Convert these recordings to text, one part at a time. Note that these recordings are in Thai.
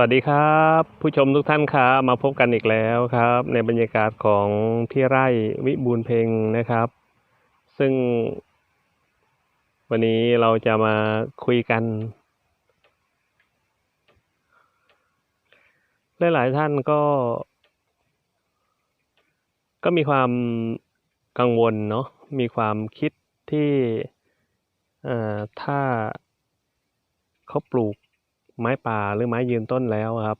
วัสดีครับ ผู้ชมทุกท่านครับมาพบกันอีกแล้วครับ ในบรรยากาศของที่ไร่วิบูลเพลงนะครับ ซึ่ง วันนี้เราจะมาคุยกัน หลายๆท่านก็ ก็มีความกังวลเนาะมีความคิดที่ถ้าเขาปลูก ไม้ป่าหรือไม้ยืนต้นแล้วครับ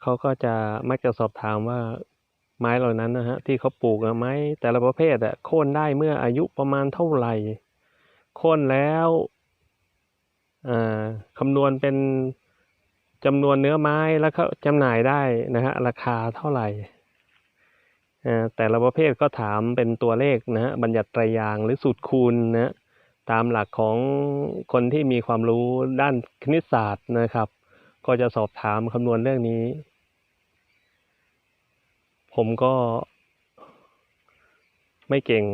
เขาก็จะมักจะสอบถามว่าไม้เหล่านั้นนะฮะที่เขาปลูกอะไม้แต่ละประเภทอะโค่นได้เมื่ออายุประมาณเท่าไหร่โค่นแล้วคำนวณเป็นจำนวนเนื้อไม้แล้วก็จำหน่ายได้นะฮะราคาเท่าไหร่แต่ละประเภทก็ถามเป็นตัวเลขนะฮะบัญญัติตรยางหรือสูตรคูณนะฮะ ตามหลักของคนที่มีความรู้ด้านคณิตศาสตร์นะครับ ก็จะสอบถามคำนวณเรื่องนี้ ผมก็ไม่เก่ง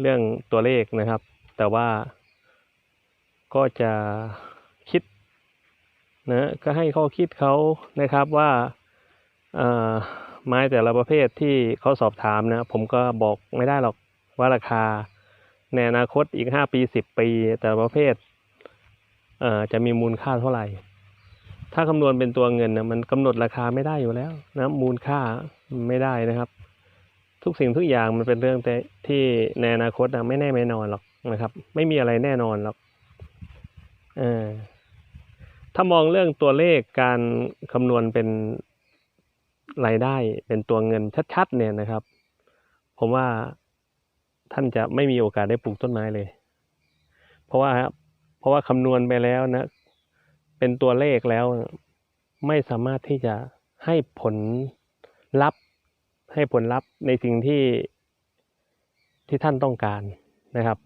เรื่องตัวเลขนะครับ แต่ว่าก็จะคิดนะก็ให้ข้อคิดเขานะครับว่าไม้แต่ละประเภทที่เขาสอบถามนะ ผมก็บอกไม่ได้หรอกว่าราคา ในอนาคตอีกห้าปีสิบปี แต่ประเภทเจะมีมูลค่าเท่าไหร่ ถ้าคำนวณเป็นตัวเงินนะมันกำหนดราคาไม่ได้อยู่แล้วนะมูลค่าไม่ได้นะครับ ทุกสิ่งทุกอย่างมันเป็นเรื่องแต่ที่ในอนาคตนะไม่แน่ไม่นอนหรอกนะครับ ไม่มีอะไรแน่นอนหรอกอถ้ามองเรื่องตัวเลขการคำนวณเป็นรายได้เป็นตัวเงินชัดๆเนี่ยนะครับ ผมว่า ท่านจะไม่มีโอกาสได้ปลูกต้นไม้เลย เพราะว่าเพราะว่าคำนวณไปแล้วนะ เป็นตัวเลขแล้ว ไม่สามารถที่จะให้ผลลัพธ์ให้ผลลัพธ์ในสิ่งที่ที่ท่านต้องการนะครับ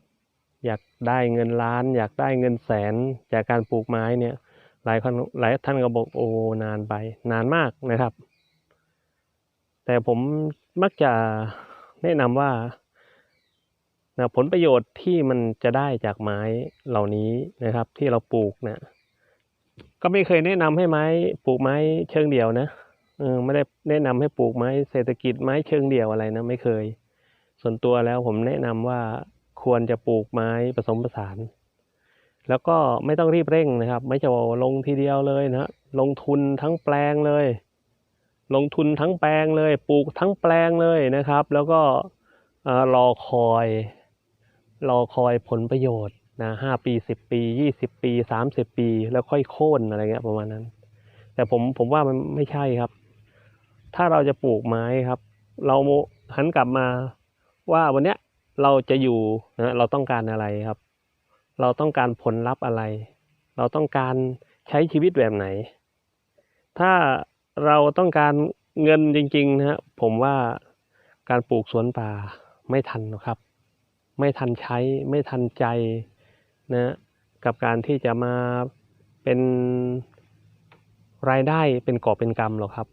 อยากได้เงินล้าน อยากได้เงินแสนจากการปลูกไม้เนี่ย หลายคนหลายท่านก็บอกโอ้นานไป นานมากนะครับ แต่ผมมักจะแนะนำว่า นะผลประโยชน์ที่มันจะได้จากไม้เหล่านี้นะครับ ที่เราปลูกเนี่ยก็ไม่เคยแนะนำให้ไม้ปลูกไม้เชิงเดียวนะเออไม่ได้แนะนำให้ปลูกไม้เศรษฐกิจไม้เชิงเดียวอะไรนะไม่เคย ส่วนตัวแล้วผมแนะนำว่าควรจะปลูกไม้ผสมผสาน แล้วก็ไม่ต้องรีบเร่งนะครับ ไม่จะว่าลงทีเดียวเลยนะลงทุนทั้งแปลงเลย ลงทุนทั้งแปลงเลย ปลูกทั้งแปลงเลยนะครับ แล้วก็เอ่อรอคอย รอคอยผลประโยชน์นะห้าปีสิบปียี่สิบปีสามสิบปี แล้วค่อยโค่นอะไรเงี้ยประมาณนั้น แต่ผมผมว่ามันไม่ใช่ครับ ถ้าเราจะปลูกไม้ครับ เราหันกลับมาว่าวันเนี้ยเราจะอยู่นะเราต้องการอะไรครับ เราต้องการผลลัพธ์อะไร เราต้องการใช้ชีวิตแบบไหน ถ้าเราต้องการเงินจริงๆนะฮะผมว่าการปลูกสวนป่าไม่ทันหรอกครับ ไม่ทันใช้ไม่ทันใจนะกับการที่จะมาเป็นรายได้เป็นกอบเป็นกำหรอกครับ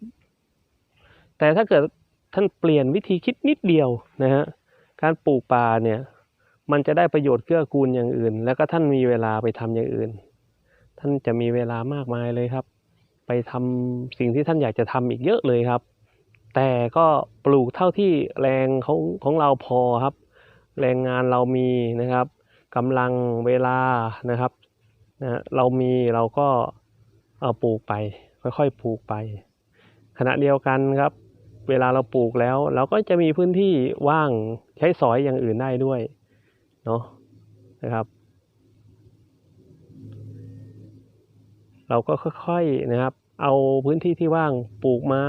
แต่ถ้าเกิดท่านเปลี่ยนวิธีคิดนิดเดียวนะฮะการปลูกป่าเนี่ยมันจะได้ประโยชน์เกื้อกูลอย่างอื่น แล้วก็ท่านมีเวลาไปทำอย่างอื่น ท่านจะมีเวลามากมายเลยครับ ไปทำสิ่งที่ท่านอยากจะทำอีกเยอะเลยครับ แต่ก็ปลูกเท่าที่แรงของของเราพอครับ แรงงานเรามีนะครับกำลังเวลานะครับนะเรามีเราก็เอาปลูกไป ค่อยๆปลูกไป ขณะเดียวกันครับ เวลาเราปลูกแล้ว เราก็จะมีพื้นที่ว่างใช้สอยอย่างอื่นได้ด้วยเนาะนะครับ เราก็ค่อยๆนะครับ เอาพื้นที่ที่ว่างปลูกไม้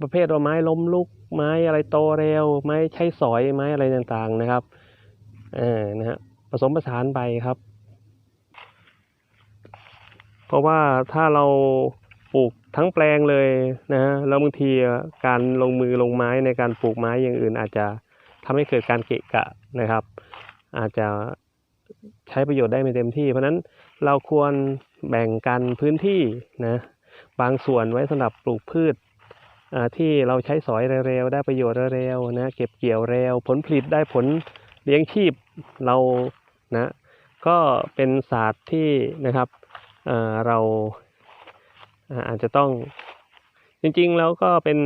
ประเภทว่าไม้ล้มลุก ไม้อะไรโตเร็ว ไม้ใช้สอยไม้อะไรต่างๆนะครับเออนะฮะผสมผสานไปครับ เพราะว่าถ้าเราปลูกทั้งแปลงเลยนะฮะแล้วบางทีการลงมือลงไม้ในการปลูกไม้อย่างอื่น อาจจะทำให้เกิดการเกะกะนะครับ อาจจะใช้ประโยชน์ได้ไม่เต็มที่ เพราะนั้นเราควรแบ่งกันพื้นที่นะบางส่วนไว้สำหรับปลูกพืช ที่เราใช้สอยเร็วๆได้ประโยชน์เร็วๆนะเก็บเกี่ยวเร็ว ผลผลิตได้ผลเลี้ยงชีพเรานะก็เป็นศาสตร์ที่นะครับเราอาจจะต้องจริงๆแล้วก็เป็น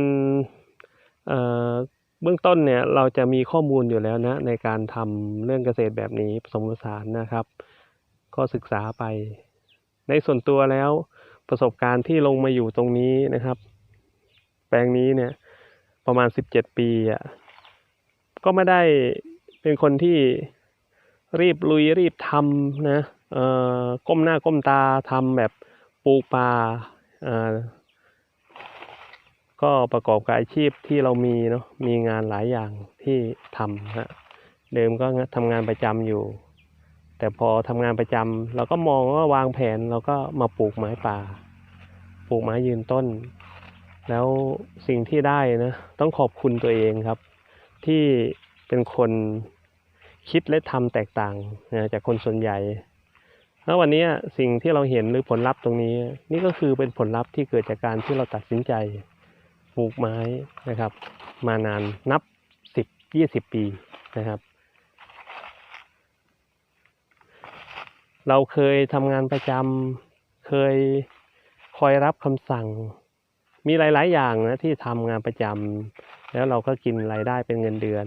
เอ่อเบื้องต้นเนี่ยเราจะมีข้อมูลอยู่แล้วนะในการทำเรื่องเกษตรแบบนี้ผสมผสานนะครับ ก็ศึกษาไป ในส่วนตัวแล้วประสบการณ์ที่ลงมาอยู่ตรงนี้นะครับ แปลงนี้เนี่ย ประมาณสิบเจ็ดปีอะก็ไม่ได้เป็นคนที่รีบลุยรีบทำนะเอ่อก้มหน้าก้มตาทำแบบปลูกป่าอ่าก็ประกอบกับอาชีพที่เรามีเนาะมีงานหลายอย่างที่ทำฮะเดิมก็ทำงานประจำอยู่ แต่พอทำงานประจำเราก็มองว่าวางแผนเราก็มาปลูกไม้ป่า ปลูกไม้ยืนต้น แล้วสิ่งที่ได้นะต้องขอบคุณตัวเองครับ ที่เป็นคนคิดและทำแตกต่างนะจากคนส่วนใหญ่แล้ววันนี้สิ่งที่เราเห็นหรือผลลัพธ์ตรงนี้ นี่ก็คือเป็นผลลัพธ์ที่เกิดจากการที่เราตัดสินใจปลูกไม้นะครับ มานานนับสิบยี่สิบปีนะครับ เราเคยทำงานประจำเคยคอยรับคำสั่ง มีหลาย ๆ อย่างนะที่ทำงานประจำแล้วเราก็กินรายได้เป็นเงินเดือน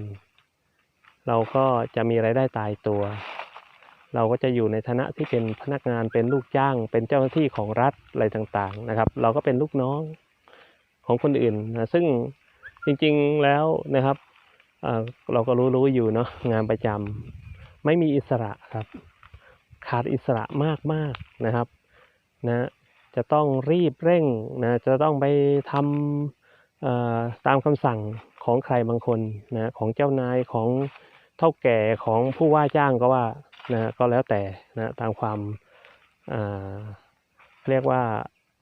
เราก็จะมีรายได้ตายตัว เราก็จะอยู่ในฐานะที่เป็นพนักงานเป็นลูกจ้าง เป็นเจ้าหน้าที่ของรัฐอะไรต่างๆนะครับ เราก็เป็นลูกน้องของคนอื่นนะซึ่งจริงๆแล้วนะครับเราก็รู้ๆอยู่เนาะงานประจำไม่มีอิสระครับ ขาดอิสระมากๆนะครับนะ จะต้องรีบเร่งนะจะต้องไปทำตามคำสั่งของใครบางคนนะของเจ้านายของเท่าแก่ของผู้ว่าจ้างก็ว่านะก็แล้วแต่นะตามความอ่าเรียกว่า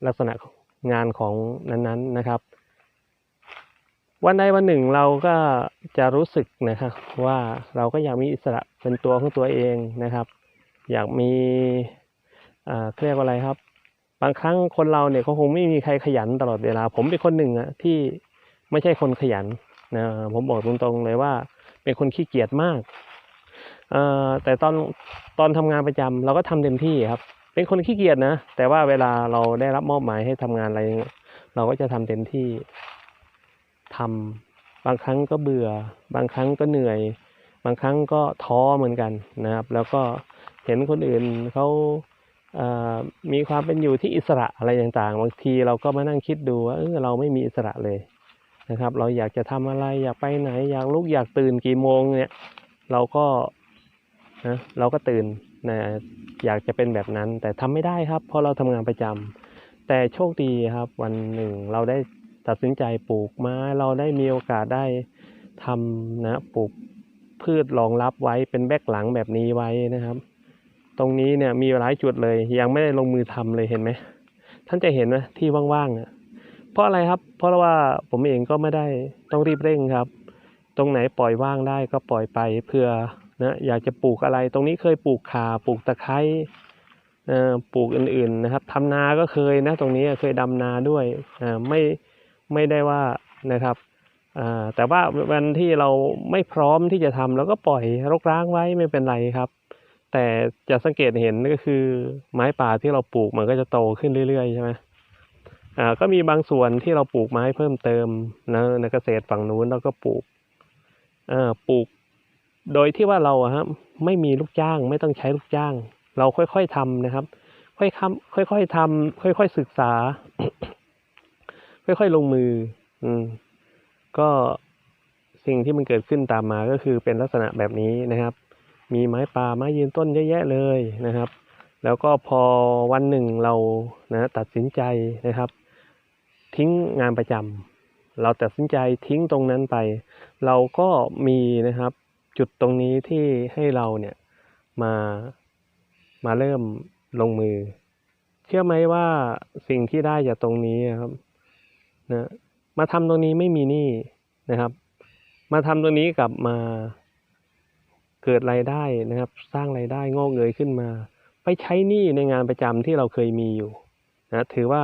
ลักษณะงานของนั้นๆนะครับ วันใดวันหนึ่งเราก็จะรู้สึกนะครับว่าเราก็อยากมีอิสระเป็นตัวของตัวเองนะครับ อยากมีอ่าเรียกว่าอะไรครับ บางครั้งคนเราเนี่ยก็คงไม่มีใครขยันตลอดเวลา ผมเป็นคนหนึ่งอะที่ไม่ใช่คนขยันนะผมบอกตรงๆเลยว่า เป็นคนขี้เกียจมากแต่ตอนตอนทำงานประจำเราก็ทำเต็มที่ครับ เป็นคนขี้เกียจนะ แต่ว่าเวลาเราได้รับมอบหมายให้ทำงานอะไร เราก็จะทำเต็มที่ทำบางครั้งก็เบื่อ บางครั้งก็เหนื่อย บางครั้งก็ท้อเหมือนกันนะครับ แล้วก็เห็นคนอื่นเขา มีความเป็นอยู่ที่อิสระอะไรต่างๆ บางทีเราก็มานั่งคิดดูว่าเออเราไม่มีอิสระเลยนะครับ เราอยากจะทำอะไรอยากไปไหน อยากลุกอยากตื่นกี่โมงเนี่ยเราก็นะเราก็ตื่นนะอยากจะเป็นแบบนั้น แต่ทำไม่ได้ครับเพราะเราทำงานประจำแต่โชคดีครับ วันหนึ่งเราได้ตัดสินใจปลูกไม้เราได้มีโอกาสได้ทำนะปลูกพืชรองรับไว้เป็นแบกหลังแบบนี้ไว้นะครับ ตรงนี้เนี่ยมีหลายจุดเลย ยังไม่ได้ลงมือทำเลยเห็นไหมท่านจะเห็นไหมที่ว่างๆอะเพราะอะไรครับ เพราะว่าผมเองก็ไม่ได้ต้องรีบเร่งครับ ตรงไหนปล่อยว่างได้ก็ปล่อยไปเพื่อนะอยากจะปลูกอะไร ตรงนี้เคยปลูกข่าปลูกตะไคร่ปลูกอื่นๆนะครับทำนาก็เคยนะตรงนี้เคยดำนาด้วยไม่ไม่ได้ว่านะครับแต่ว่าวันที่เราไม่พร้อมที่จะทำเราก็ปล่อยรกร้างไว้ไม่เป็นไรครับ แต่จะสังเกตเห็นก็คือไม้ป่าที่เราปลูกมันก็จะโตขึ้นเรื่อยๆใช่ไหมอ่าก็มีบางส่วนที่เราปลูกไม้เพิ่มเติมนะในเกษตรฝั่งนู้นเราก็ปลูกอ่าปลูก โดยที่ว่าเราอะครับไม่มีลูกจ้างไม่ต้องใช้ลูกจ้าง เราค่อยๆทำนะครับ ค่อยๆค่อยๆทำค่อยๆศึกษา ค่อยๆลงมือ อืม ก็สิ่งที่มันเกิดขึ้นตามมาก็คือเป็นลักษณะแบบนี้นะครับ มีไม้ป่าไม้ยืนต้นเยอะแยะเลยนะครับ แล้วก็พอวันหนึ่งเรานะตัดสินใจนะครับ ทิ้งงานประจำเราตัดสินใจทิ้งตรงนั้นไป เราก็มีนะครับจุดตรงนี้ที่ให้เราเนี่ยมามาเริ่มลงมือ เชื่อไหมว่าสิ่งที่ได้จากตรงนี้ครับนะมาทำตรงนี้ไม่มีหนี้นะครับ มาทำตรงนี้กลับมา เกิดรายได้นะครับ สร้างรายได้งอกเงยขึ้นมา ไปใช้หนี้ในงานประจำที่เราเคยมีอยู่นะถือว่า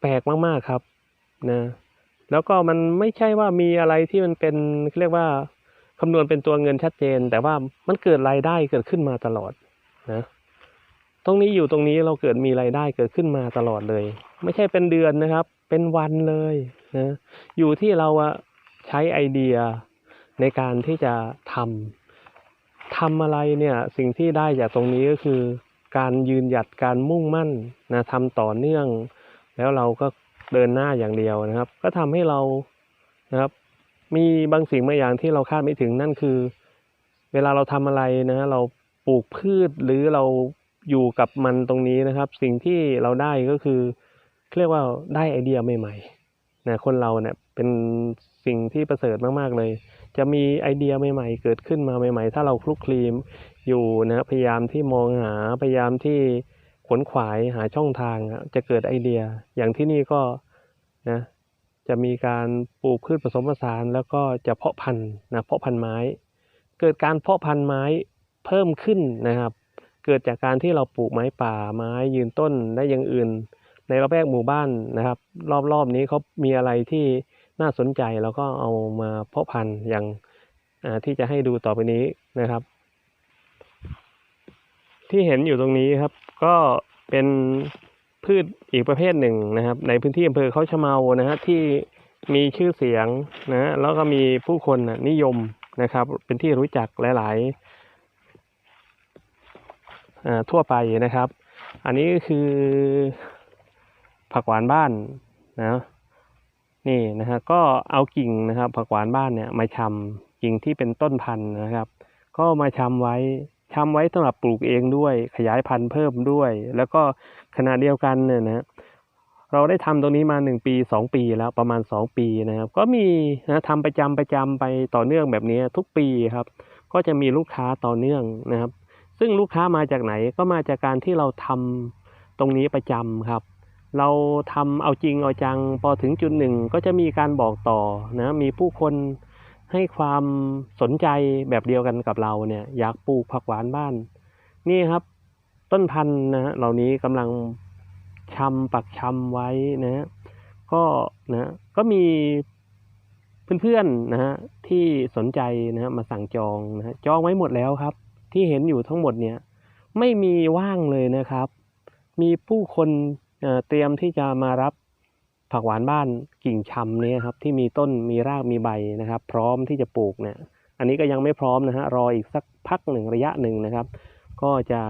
แปลกมากๆครับนะแล้วก็มันไม่ใช่ว่ามีอะไรที่มันเป็นเรียกว่าคำนวณเป็นตัวเงินชัดเจน แต่ว่ามันเกิดรายได้เกิดขึ้นมาตลอดนะตรงนี้อยู่ตรงนี้เราเกิดมีรายได้เกิดขึ้นมาตลอดเลย ไม่ใช่เป็นเดือนนะครับ เป็นวันเลยนะอยู่ที่เราอะใช้ไอเดียในการที่จะทำ ทำอะไรเนี่ยสิ่งที่ได้จากตรงนี้ก็คือ การยืนหยัดการมุ่งมั่นนะทำต่อเนื่อง แล้วเราก็เดินหน้าอย่างเดียวนะครับ ก็ทำให้เรานะครับ มีบางสิ่งบางอย่างที่เราคาดไม่ถึงนั่นคือ เวลาเราทำอะไรนะเราปลูกพืชหรือเราอยู่กับมันตรงนี้นะครับ สิ่งที่เราได้ก็คือเรียกว่าได้ไอเดียใหม่ๆนะคนเราเนี่ยเป็นสิ่งที่ประเสริฐมากๆเลย จะมีไอเดียใหม่ ๆ เกิดขึ้นมาใหม่ ๆ ถ้าเราคลุกคลีมอยู่นะพยายามที่มองหาพยายามที่ขนขวายหาช่องทางจะเกิดไอเดีย อย่างที่นี่ก็นะจะมีการปลูกพืชผสมผสาน แล้วก็จะเพาะพันธุ์นะเพาะพันธุ์ไม้ เกิดการเพาะพันธุ์ไม้เพิ่มขึ้นนะครับ เกิดจากการที่เราปลูกไม้ป่าไม้ยืนต้นและอย่างอื่น ในระแวกหมู่บ้านนะครับ รอบๆนี้เขามีอะไรที่ น่าสนใจแล้วก็เอามาเพาะพันธุ์อย่างที่จะให้ดูต่อไปนี้นะครับ ที่เห็นอยู่ตรงนี้ครับ ก็เป็นพืชอีกประเภทหนึ่งนะครับ ในพื้นที่อำเภอเขาชะเมานะฮะที่มีชื่อเสียงนะแล้วก็มีผู้คนนิยมนะครับ เป็นที่รู้จักหลาย ๆ ทั่วไปนะครับ อันนี้ก็คือผักหวานบ้านนะ นี่นะฮะก็เอากิ่งนะครับผักหวานบ้านเนี่ยมาชำกิ่งที่เป็นต้นพันธุ์นะครับ ก็มาชำไว้ชำไว้สำหรับปลูกเองด้วย ขยายพันธุ์เพิ่มด้วย แล้วก็ขณะเดียวกันเนี่ยนะเราได้ทำตรงนี้มาหนึ่งปีสองปีแล้วประมาณสองปีนะครับ ก็มีนะทำประจำประจำไปต่อเนื่องแบบนี้ทุกปีครับ ก็จะมีลูกค้าต่อเนื่องนะครับ ซึ่งลูกค้ามาจากไหนก็มาจากการที่เราทำตรงนี้ประจำครับ เราทำเอาจริงเอาจัง พอถึงจุดหนึ่งก็จะมีการบอกต่อนะมีผู้คนให้ความสนใจแบบเดียวกันกับเราเนี่ย อยากปลูกผักหวานบ้าน นี่ครับ ต้นพันธุ์นะเหล่านี้กำลังชำปักชำไว้นะฮะก็นะก็มีเพื่อนๆนะฮะที่สนใจนะฮะมาสั่งจองนะฮะจองไว้หมดแล้วครับ ที่เห็นอยู่ทั้งหมดเนี่ย ไม่มีว่างเลยนะครับ มีผู้คน เตรียมที่จะมารับผักหวานบ้านกิ่งชำนี่ยครับที่มีต้นมีรากมีใบนะครับ พร้อมที่จะปลูกเนี่ย อันนี้ก็ยังไม่พร้อมนะฮะรออีกสักพักหนึ่งระยะหนึ่งนะครับ ก็จะ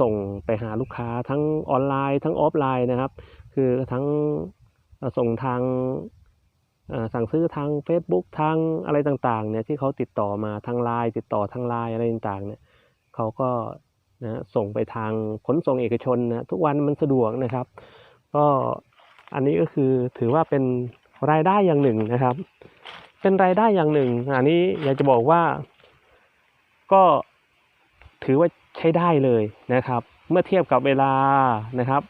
ส่งไปหาลูกค้าทั้งออนไลน์ ทั้งออฟไลน์นะครับ คือทั้งส่งทางสั่งซื้อทาง Facebook ทางอะไรต่างๆเนี่ยที่เขาติดต่อมาทางไลน์ติดต่อทางไลน์อะไรต่างๆเนี่ยเขาก็ นะส่งไปทางขนส่งเอกชนนะทุกวันมันสะดวกนะครับ ก็อันนี้ก็คือถือว่าเป็นรายได้อย่างหนึ่งนะครับ เป็นรายได้อย่างหนึ่ง อันนี้อยากจะบอกว่าก็ถือว่าใช้ได้เลยนะครับ เมื่อเทียบกับเวลานะครับ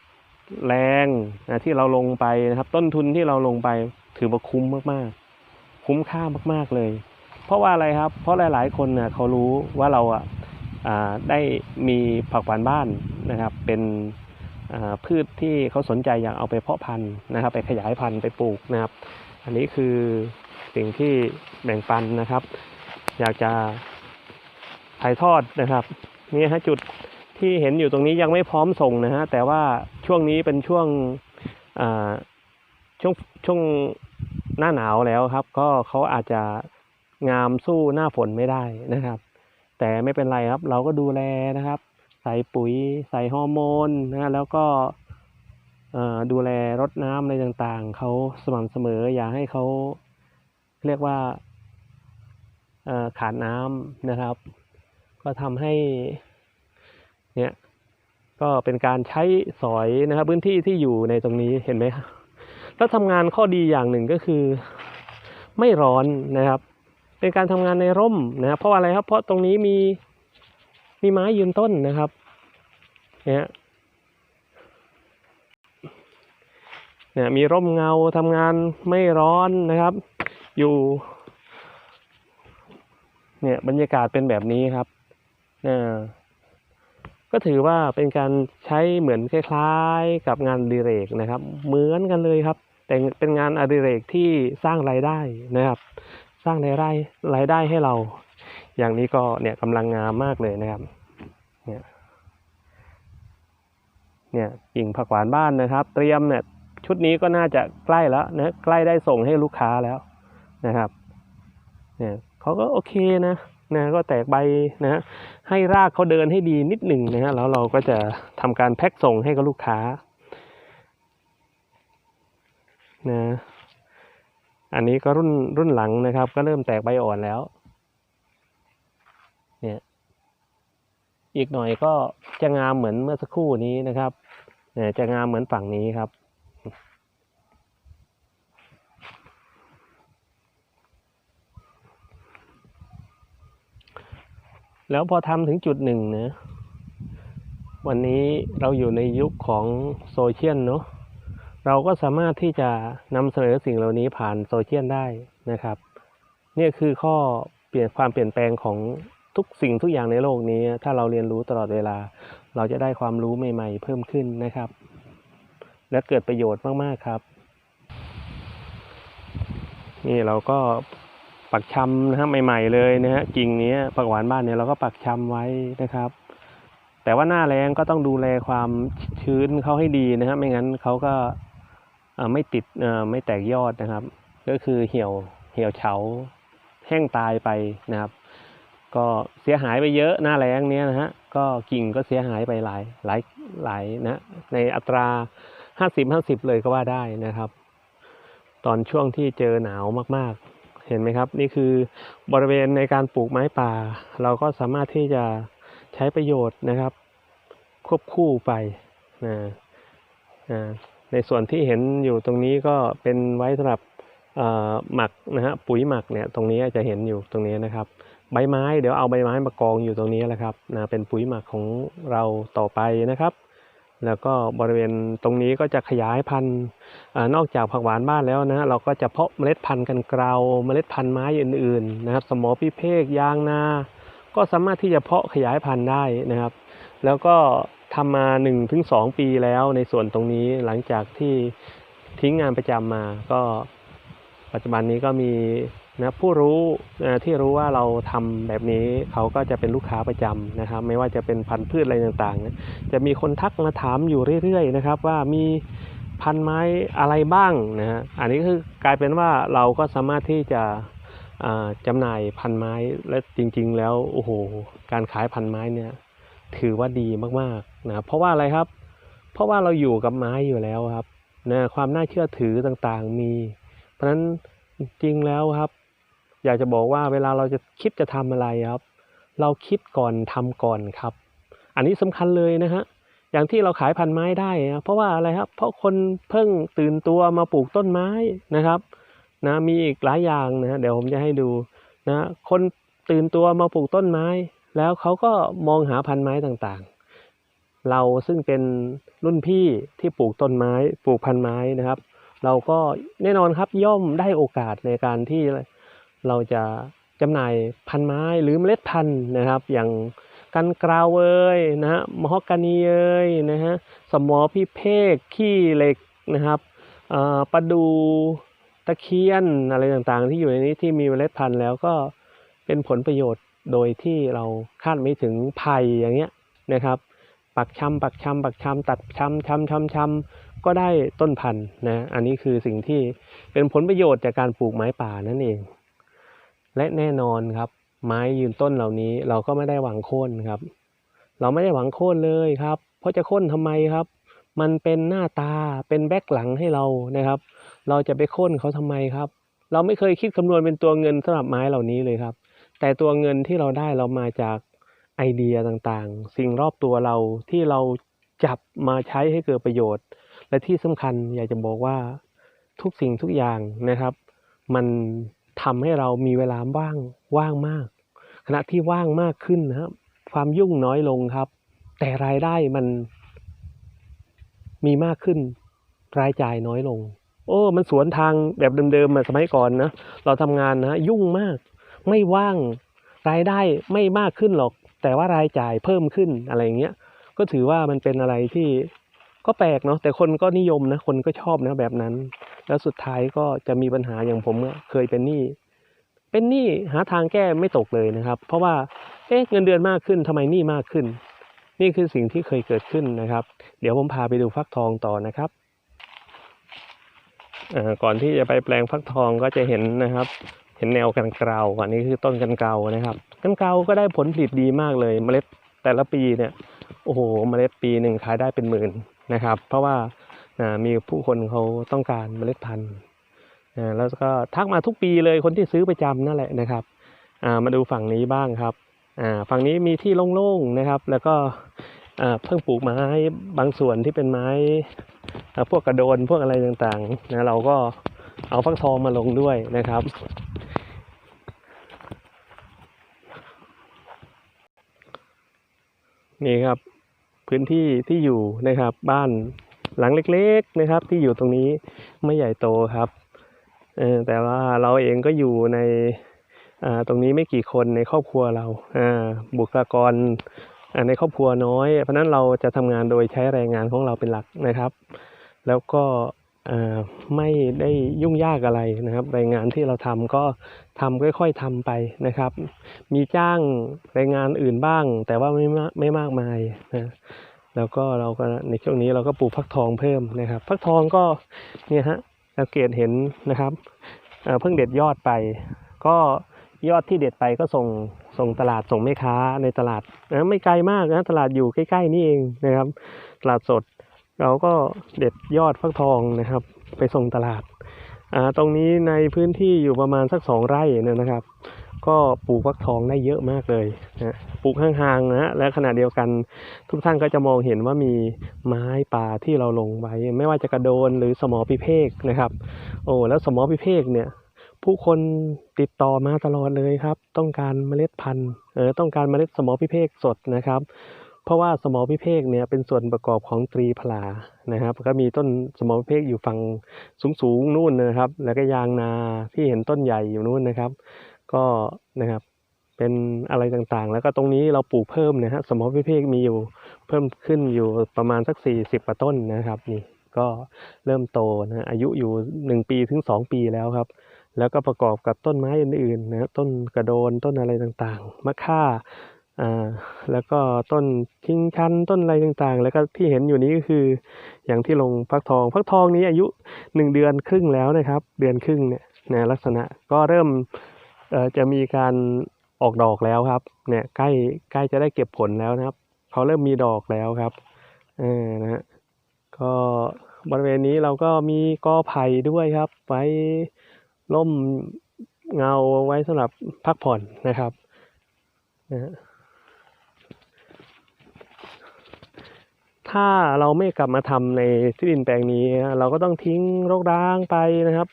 แรงนะที่เราลงไปนะครับ ต้นทุนที่เราลงไปถือว่าคุ้มมากๆ คุ้มค่ามาก ๆเลย เพราะว่าอะไรครับ เพราะหลาย ๆ คนเนี่ยเขารู้ว่าเราอะ ได้มีผักหวานบ้านนะครับ เป็นพืชที่เขาสนใจอยากเอาไปเพาะพันธุ์นะครับ ไปขยายพันธุ์ไปปลูกนะครับ อันนี้คือสิ่งที่แบ่งปันนะครับ อยากจะถ่ายทอดนะครับนี่ฮะจุดที่เห็นอยู่ตรงนี้ยังไม่พร้อมส่งนะฮะแต่ว่าช่วงนี้เป็นช่วงช่วงช่วงหน้าหนาวแล้วครับ ก็เขาอาจจะงามสู้หน้าฝนไม่ได้นะครับ แต่ไม่เป็นไรครับ เราก็ดูแลนะครับ ใส่ปุ๋ย ใส่ฮอร์โมนนะแล้วก็ดูแลรดน้ำอะไรต่างๆเขาสม่ำเสมอ อย่าให้เขาเรียกว่าขาดน้ำนะครับ ก็ทำให้เนี่ยก็เป็นการใช้สอยนะครับ พื้นที่ที่อยู่ในตรงนี้เห็นไหมครับแล้วทำงานข้อดีอย่างหนึ่งก็คือ ไม่ร้อนนะครับ เป็นการทำงานในร่มนะครับเพราะอะไรครับ เพราะตรงนี้มีมีไม้ยืนต้นนะครับ เนี่ยเนี่ยมีร่มเงาทำงานไม่ร้อนนะครับ อยู่เนี่ยบรรยากาศเป็นแบบนี้ครับเนี่ยก็ถือว่าเป็นการใช้เหมือนคล้ายๆ กับงานอดิเรกนะครับ เหมือนกันเลยครับ แต่เป็นงานอดิเรกที่สร้างรายได้นะครับ สร้างรายได้รายได้ให้เรา อย่างนี้ก็เนี่ยกำลังงามมากเลยนะครับเนี่ยเนี่ยกิ่งผักหวานบ้านนะครับ เตรียมเนี่ยชุดนี้ก็น่าจะใกล้แล้วนะใกล้ได้ส่งให้ลูกค้าแล้วนะครับเนี่ยเขาก็โอเคนะนะก็แตกใบนะให้รากเขาเดินให้ดีนิดหนึ่งนะฮะแล้วเราก็จะทำการแพ็คส่งให้กับลูกค้านะ อันนี้ก็รุ่นรุ่นหลังนะครับ ก็เริ่มแตกใบอ่อนแล้ว เนี่ย อีกหน่อยก็จะงามเหมือนเมื่อสักครู่นี้นะครับ เนี่ยจะงามเหมือนฝั่งนี้ครับแล้วพอทำถึงจุดหนึ่งนะ วันนี้เราอยู่ในยุคของโซเชียลเนาะ เราก็สามารถที่จะนำเสนอสิ่งเหล่านี้ผ่านโซเชียลได้นะครับเนี่ยคือข้อเปลี่ยนความเปลี่ยนแปลงของทุกสิ่งทุกอย่างในโลกนี้ ถ้าเราเรียนรู้ตลอดเวลา เราจะได้ความรู้ใหม่ ๆ เพิ่มขึ้นนะครับ และเกิดประโยชน์มากๆครับ นี่เราก็ปักชำนะฮะใหม่ ๆ เลยนะฮะกิ่งนี้ผักหวานบ้านเนี่ยเราก็ปักชำไว้นะครับ แต่ว่าหน้าแรงก็ต้องดูแลความชื้นเขาให้ดีนะฮะไม่งั้นเขาก็ ไม่ติดไม่แตกยอดนะครับ ก็คือเหี่ยวเหี่ยวเฉาแห้งตายไปนะครับ ก็เสียหายไปเยอะหน้าแรงเนี้ยนะฮะก็กิ่งก็เสียหายไปหลายหลายหลายนะในอัตราห้าสิบห้าสิบเลยก็ว่าได้นะครับ ตอนช่วงที่เจอหนาวมากๆ เห็นไหมครับ นี่คือบริเวณในการปลูกไม้ป่า เราก็สามารถที่จะใช้ประโยชน์นะครับ ควบคู่ไปนะอ่า ในส่วนที่เห็นอยู่ตรงนี้ก็เป็นไว้สำหรับหมักนะฮะปุ๋ยหมักเนี่ยตรงนี้จะเห็นอยู่ตรงนี้นะครับ ใบไม้เดี๋ยวเอาใบไม้มากองอยู่ตรงนี้แหละครับนะเป็นปุ๋ยหมักของเราต่อไปนะครับ แล้วก็บริเวณตรงนี้ก็จะขยายพันธุ์นอกจากผักหวานบ้านแล้วนะเราก็จะเพาะเมล็ดพันธุ์กันเกลาเมล็ดพันธุ์ไม้อื่นๆนะครับสมอพิเภกยางนา ก็สามารถที่จะเพาะขยายพันธุ์ได้นะครับ แล้วก็ ทำมา1นถึงสปีแล้วในส่วนตรงนี้หลังจากที่ทิ้งงานประจำมาก็ปัจจุบันนี้ก็มีนะผู้รู้ที่รู้ว่าเราทำแบบนี้เขาก็จะเป็นลูกค้าประจำนะครับ ไม่ว่าจะเป็นพันธุ์พืชอะไรต่างๆนะจะมีคนทักมาถามอยู่เรื่อยๆนะครับ ว่ามีพันธุ์ไม้อะไรบ้างนะฮะอันนี้คือกลายเป็นว่าเราก็สามารถที่จะอ่าจำหน่ายพันไม้และจริง ๆ แล้วโอ้โหการขายพันไม้เนี่ยถือว่าดีมากๆ นะเพราะว่าอะไรครับ เพราะว่าเราอยู่กับไม้อยู่แล้วครับนะความน่าเชื่อถือต่างๆมี เพราะฉะนั้นจริงแล้วครับ อยากจะบอกว่าเวลาเราจะคิดจะทำอะไรครับ เราคิดก่อนทำก่อนครับ อันนี้สำคัญเลยนะฮะอย่างที่เราขายพันไม้ได้นะเพราะว่าอะไรครับ เพราะคนเพิ่งตื่นตัวมาปลูกต้นไม้นะครับนะมีอีกหลายอย่างนะเดี๋ยวผมจะให้ดูนะคนตื่นตัวมาปลูกต้นไม้ แล้วเขาก็มองหาพันไม้ต่างๆ เราซึ่งเป็นรุ่นพี่ที่ปลูกต้นไม้ปลูกพันไม้นะครับ เราก็แน่นอนครับย่อมได้โอกาสในการที่เราจะจำหน่ายพันไม้หรือเมล็ดพันธุ์นะครับ อย่างกันกราวเอยนะฮะมฮอกกานีเอยนะฮะสมอพิเภกขี้เหล็กนะครับอ่อประดูตะเคียนอะไรต่างๆ ที่อยู่ในนี้ที่มีเมล็ดพันธุ์แล้วก็เป็นผลประโยชน์โดยที่เราคาดไม่ถึงภัยอย่างเงี้ยนะครับ ปักชำปักชำปักชำตัดชำชำชำชำก็ได้ต้นพันธุ์นะอันนี้คือสิ่งที่เป็นผลประโยชน์จากการปลูกไม้ป่านั่นเอง และแน่นอนครับ ไม้ยืนต้นเหล่านี้เราก็ไม่ได้หวังโค่นครับ เราไม่ได้หวังโค่นเลยครับ เพราะจะโค่นทำไมครับ มันเป็นหน้าตาเป็นแบ็กหลังให้เรานะครับ เราจะไปโค่นเขาทำไมครับ เราไม่เคยคิดคำนวณเป็นตัวเงินสำหรับไม้เหล่านี้เลยครับ แต่ตัวเงินที่เราได้เรามาจาก ไอเดียต่างๆ สิ่งรอบตัวเราที่เราจับมาใช้ให้เกิดประโยชน์ และที่สำคัญอยากจะบอกว่าทุกสิ่งทุกอย่างนะครับ มันทำให้เรามีเวลาว่างว่างมาก ขณะที่ว่างมากขึ้นนะครับ ความยุ่งน้อยลงครับ แต่รายได้มัน มีมากขึ้น รายจ่ายน้อยลง โอ้ มันสวนทางแบบเดิมๆมาสมัยก่อนนะเราทำงานนะยุ่งมาก ไม่ว่าง รายได้ไม่มากขึ้นหรอก แต่ว่ารายจ่ายเพิ่มขึ้นอะไรอย่างเงี้ยก็ถือว่ามันเป็นอะไรที่ก็แปลกเนาะแต่คนก็นิยมนะคนก็ชอบนะแบบนั้น แล้วสุดท้ายก็จะมีปัญหาอย่างผมเคยเป็นหนี้เป็นหนี้หาทางแก้ไม่ตกเลยนะครับ เพราะว่าเอ๊ะเงินเดือนมากขึ้นทำไมหนี้มากขึ้น นี่คือสิ่งที่เคยเกิดขึ้นนะครับ เดี๋ยวผมพาไปดูฟักทองต่อนะครับก่อนที่จะไปแปลงฟักทองก็จะเห็นนะครับ เห็นแนวกันเกลาอันนี้คือต้นกันเกลานะครับ กันเกลาก็ได้ผลผลิตดีมากเลย เมล็ดแต่ละปีเนี่ยโอ้โห เมล็ดปีหนึ่งขายได้เป็นหมื่นนะครับ เพราะว่ามีผู้คนเขาต้องการเมล็ดพันธุ์แล้วก็ทักมาทุกปีเลยคนที่ซื้อประจำนั่นแหละนะครับมาดูฝั่งนี้บ้างครับฝั่งนี้มีที่โล่งๆนะครับ แล้วก็เพิ่งปลูกไม้บางส่วนที่เป็นไม้พวกกระโดนพวกอะไรต่างๆนะเราก็เอาฟักทองมาลงด้วยนะครับ นี่ครับ พื้นที่ที่อยู่นะครับ บ้านหลังเล็กๆนะครับ ที่อยู่ตรงนี้ไม่ใหญ่โตครับเออแต่ว่าเราเองก็อยู่ในตรงนี้ไม่กี่คนในครอบครัวเราบุคลากรในครอบครัวน้อย เพราะนั้นเราจะทำงานโดยใช้แรงงานของเราเป็นหลักนะครับ แล้วก็ ไม่ได้ยุ่งยากอะไรนะครับแรงงานที่เราทำก็ทำค่อยๆทำไปนะครับ มีจ้างแรงงานอื่นบ้าง แต่ว่าไม่มากไม่มากมายนะแล้วก็เราก็ในช่วงนี้เราก็ปลูกฟักทองเพิ่มนะครับฟักทองก็เนี่ยฮะสังเกตเห็นนะครับเอ่อเพิ่งเด็ดยอดไป ก็ยอดที่เด็ดไปก็ส่งส่งตลาดส่งแม่ค้าในตลาดนะไม่ไกลมากนะตลาดอยู่ใกล้ ๆ นี่เองนะครับ ตลาดสด เราก็เด็ดยอดฟักทองนะครับ ไปส่งตลาดอ่าตรงนี้ในพื้นที่อยู่ประมาณสักสองไร่เนยนะครับ ก็ปลูกฟักทองได้เยอะมากเลยนะปลูกห่างๆนะและขณะเดียวกันทุกท่านก็จะมองเห็นว่ามีไม้ป่าที่เราลงไว้ ไม่ว่าจะกระโดนหรือสมอพิเภกนะครับ โอ้แล้วสมอพิเภกเนี่ยผู้คนติดต่อมาตลอดเลยครับ ต้องการเมล็ดพันธุ์เออต้องการเมล็ดสมอพิเภกสดนะครับ เพราะว่าสมอพิเภกเนี่ยเป็นส่วนประกอบของตรีพลานะครับ ก็มีต้นสมอพิเภกอยู่ฝั่งสูงๆนู่นนะครับ แล้วก็ยางนาที่เห็นต้นใหญ่อยู่นู่นนะครับ ก็นะครับเป็นอะไรต่างๆ แล้วก็ตรงนี้เราปลูกเพิ่มนะฮะสมอพิเภกมีอยู่เพิ่มขึ้นอยู่ประมาณสักสี่สิบกว่าต้นนะครับนี่ก็เริ่มโตนะอายุอยู่หนึ่งปีถึงสองปีแล้วครับ แล้วก็ประกอบกับต้นไม้อื่นๆนะต้นกระโดนต้นอะไรต่างๆ มะค่า อ่าแล้วก็ต้นชิงชันต้นอะไรต่างๆ แล้วก็ที่เห็นอยู่นี้ก็คือ อย่างที่ลงฟักทองฟักทองนี้อายุหนึ่งเดือนครึ่งแล้วนะครับ เดือนครึ่งเนี่ยนะลักษณะก็เริ่มจะมีการออกดอกแล้วครับ เนี่ยใกล้ใกล้จะได้เก็บผลแล้วนะครับเขาเริ่มมีดอกแล้วครับเออนะฮะก็บริเวณนี้เราก็มีกอไผ่ด้วยครับ ไว้ร่มเงาไว้สำหรับพักผ่อนนะครับนะฮะ ถ้าเราไม่กลับมาทำในที่ดินแปลงนี้ เราก็ต้องทิ้งรกร้างไปนะครับ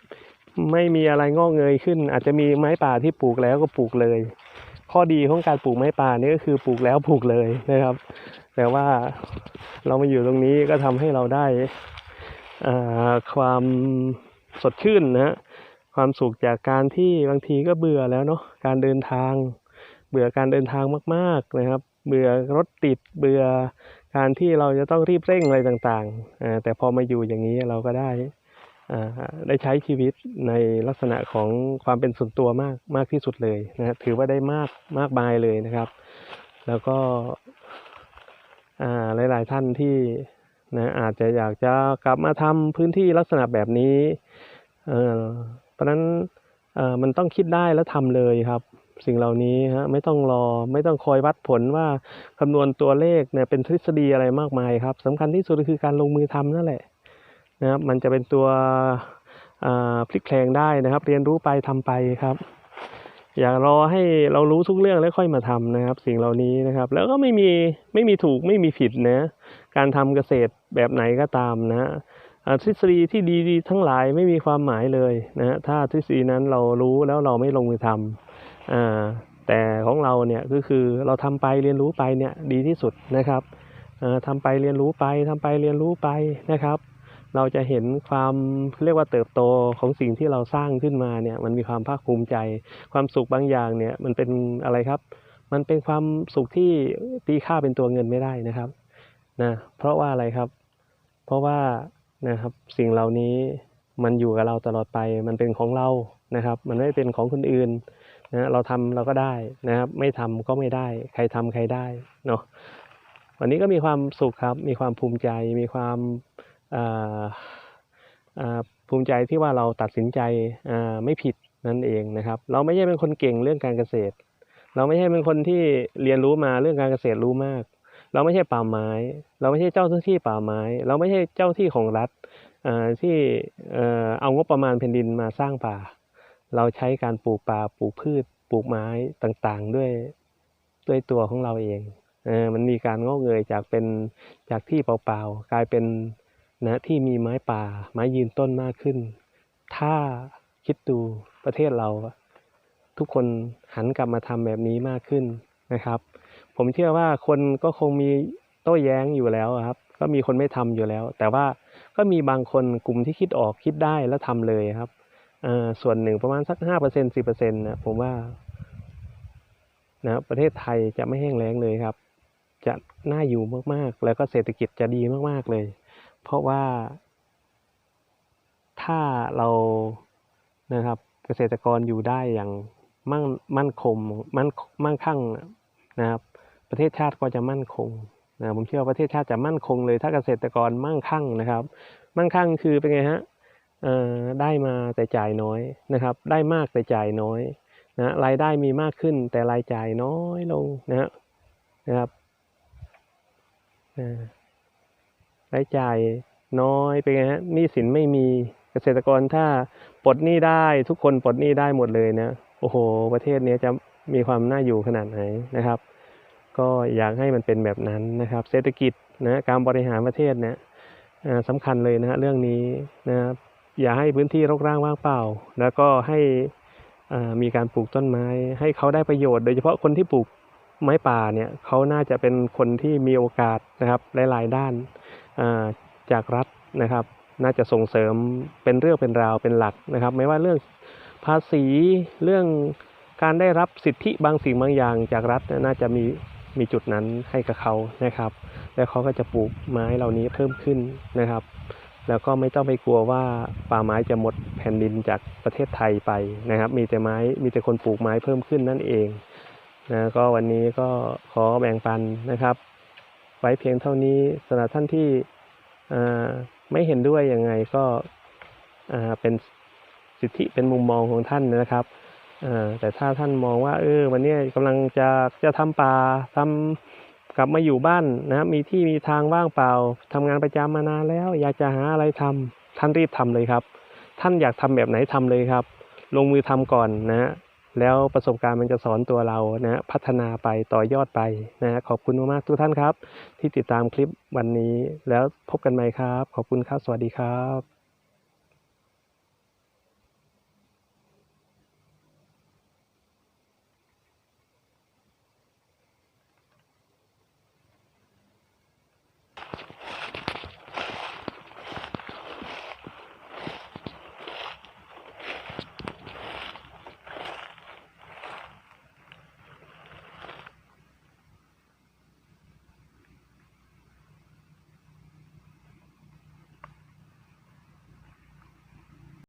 ไม่มีอะไรงอกเงยขึ้น อาจจะมีไม้ป่าที่ปลูกแล้วก็ปลูกเลย ข้อดีของการปลูกไม้ป่านี่ก็คือปลูกแล้วปลูกเลยนะครับ แต่ว่าเรามาอยู่ตรงนี้ก็ทำให้เราได้ความสดชื่นนะความสุขจากการที่บางทีก็เบื่อแล้วเนาะการเดินทาง เบื่อการเดินทางมาก ๆนะครับ เบื่อรถติดเบื่อ การที่เราจะต้องรีบเร่งอะไรต่างๆ แต่พอมาอยู่อย่างนี้เราก็ได้ได้ใช้ชีวิตในลักษณะของความเป็นส่วนตัวมากมากที่สุดเลยนะถือว่าได้มากมากมายเลยนะครับ แล้วก็หลาย ๆ ท่านที่นะอาจจะอยากจะกลับมาทำพื้นที่ลักษณะแบบนี้เพราะนั้นมันต้องคิดได้แล้วทำเลยครับ สิ่งเหล่านี้ฮะไม่ต้องรอไม่ต้องคอยวัดผลว่าคำนวณตัวเลขเนี่ยเป็นทฤษฎีอะไรมากมายครับสำคัญที่สุดคือการลงมือทำนั่นแหละนะครับมันจะเป็นตัวพลิกแพลงได้นะครับ เรียนรู้ไปทำไปครับ อย่ารอให้เรารู้ทุกเรื่องแล้วค่อยมาทำนะครับ สิ่งเหล่านี้นะครับ แล้วก็ไม่มีไม่มีถูกไม่มีผิดนะการทำเกษตรแบบไหนก็ตามนะทฤษฎีที่ดีๆ ทั้งหลายไม่มีความหมายเลยนะถ้าทฤษฎีนั้นเรารู้แล้วเราไม่ลงมือทำ แต่ของเราเนี่ยก็คือเราทำไปเรียนรู้ไปเนี่ยดีที่สุดนะครับอ่าทำไปเรียนรู้ไปทำไปเรียนรู้ไปนะครับ เราจะเห็นความเรียกว่าเติบโตของสิ่งที่เราสร้างขึ้นมาเนี่ยมันมีความภาคภูมิใจ ความสุขบางอย่างเนี่ยมันเป็นอะไรครับ มันเป็นความสุขที่ตีค่าเป็นตัวเงินไม่ได้นะครับนะเพราะว่าอะไรครับ เพราะว่านะครับสิ่งเหล่านี้มันอยู่กับเราตลอดไป มันเป็นของเรานะครับ มันไม่เป็นของคนอื่น นะเราทำเราก็ได้นะครับ ไม่ทำก็ไม่ได้ ใครทำใครได้เนาะวันนี้ก็มีความสุขครับ มีความภูมิใจ มีความภูมิใจที่ว่าเราตัดสินใจไม่ผิดนั่นเองนะครับ เราไม่ใช่เป็นคนเก่งเรื่องการเกษตร เราไม่ใช่เป็นคนที่เรียนรู้มาเรื่องการเกษตรรู้มาก เราไม่ใช่ป่าไม้ เราไม่ใช่เจ้าหน้าที่ป่าไม้ เราไม่ใช่เจ้าที่ของรัฐที่เอางบประมาณแผ่นดินมาสร้างป่า เราใช้การปลูกป่าปลูกพืช ปลูกไม้ต่างๆ ด้วยด้วยตัวของเราเองเออมันมีการงอกเงยจากเป็นจากที่เปล่าๆกลายเป็นนะที่มีไม้ป่า ไม้ยืนต้นมากขึ้น ถ้าคิดดูประเทศเรา ทุกคนหันกลับมาทำแบบนี้มากขึ้นนะครับ ผมเชื่อว่าคนก็คงมีโต้แย้งอยู่แล้วครับ ก็มีคนไม่ทำอยู่แล้ว แต่ว่าก็มีบางคนกลุ่มที่คิดออกคิดได้แล้วทำเลยครับ ส่วนหนึ่งประมาณสักห้าเปอร์เซ็นสิบเปอร์เซ็นต์นะผมว่านะประเทศไทยจะไม่แห้งแล้งเลยครับ จะน่าอยู่มากๆ แล้วก็เศรษฐกิจจะดีมากๆเลย เพราะว่า ถ้าเรานะครับ เกษตรกรอยู่ได้อย่างมั่งมั่นคงมั่นมั่งคั่งนะครับ ประเทศชาติก็จะมั่นคงนะผมเชื่อว่าประเทศชาติจะมั่นคงเลย ถ้าเกษตรกรมั่งคั่งนะครับ มั่งคั่งคือเป็นไงฮะ ได้มาแต่จ่ายน้อยนะครับ ได้มากแต่จ่ายน้อยนะรายได้มีมากขึ้นแต่รายจ่ายน้อยลงนะนะครับรายจ่ายน้อยเป็นไงฮะหนี้สินไม่มีเกษตรกรถ้าปลดหนี้ได้ทุกคนปลดหนี้ได้หมดเลยนะโอ้โห ประเทศนี้จะมีความน่าอยู่ขนาดไหนนะครับ ก็อยากให้มันเป็นแบบนั้นนะครับ เศรษฐกิจนะการบริหารประเทศเนี่ยสำคัญเลยนะฮะเรื่องนี้นะครับ อย่าให้พื้นที่รกร้างว่างเปล่า แล้วก็ให้มีการปลูกต้นไม้ ให้เขาได้ประโยชน์ โดยเฉพาะคนที่ปลูกไม้ป่าเนี่ยเขาน่าจะเป็นคนที่มีโอกาสนะครับหลายๆด้านจากรัฐนะครับ น่าจะส่งเสริมเป็นเรื่องเป็นราวเป็นหลักนะครับ ไม่ว่าเรื่องภาษีเรื่องการได้รับสิทธิบางสิ่งบางอย่างจากรัฐเนี่ยน่าจะมีมีจุดนั้นให้กับเขานะครับ แล้วเขาก็จะปลูกไม้เหล่านี้เพิ่มขึ้นนะครับ แล้วก็ไม่ต้องไปกลัวว่าป่าไม้จะหมดแผ่นดินจากประเทศไทยไปนะครับ มีแต่ไม้มีแต่คนปลูกไม้เพิ่มขึ้นนั่นเองนะก็วันนี้ก็ขอแบ่งปันนะครับ ไว้เพียงเท่านี้สำหรับท่านที่ไม่เห็นด้วยยังไงก็เป็นสิทธิเป็นมุมมองของท่านนะครับแต่ถ้าท่านมองว่าเออวันนี้กำลังจะจะทำป่าทำ ลับมาอยู่บ้านนะครับมีที่มีทางว่างเปล่าทำงานประจำมานานแล้ว อยากจะหาอะไรทำท่านรีบทำเลยครับ ท่านอยากทำแบบไหนทำเลยครับ ลงมือทำก่อนนะ แล้วประสบการณ์มันจะสอนตัวเรานะพัฒนาไปต่อยอดไปนะขอบคุณมากทุกท่านครับ ที่ติดตามคลิปวันนี้แล้วพบกันใหม่ครับ ขอบคุณครับ สวัสดีครับ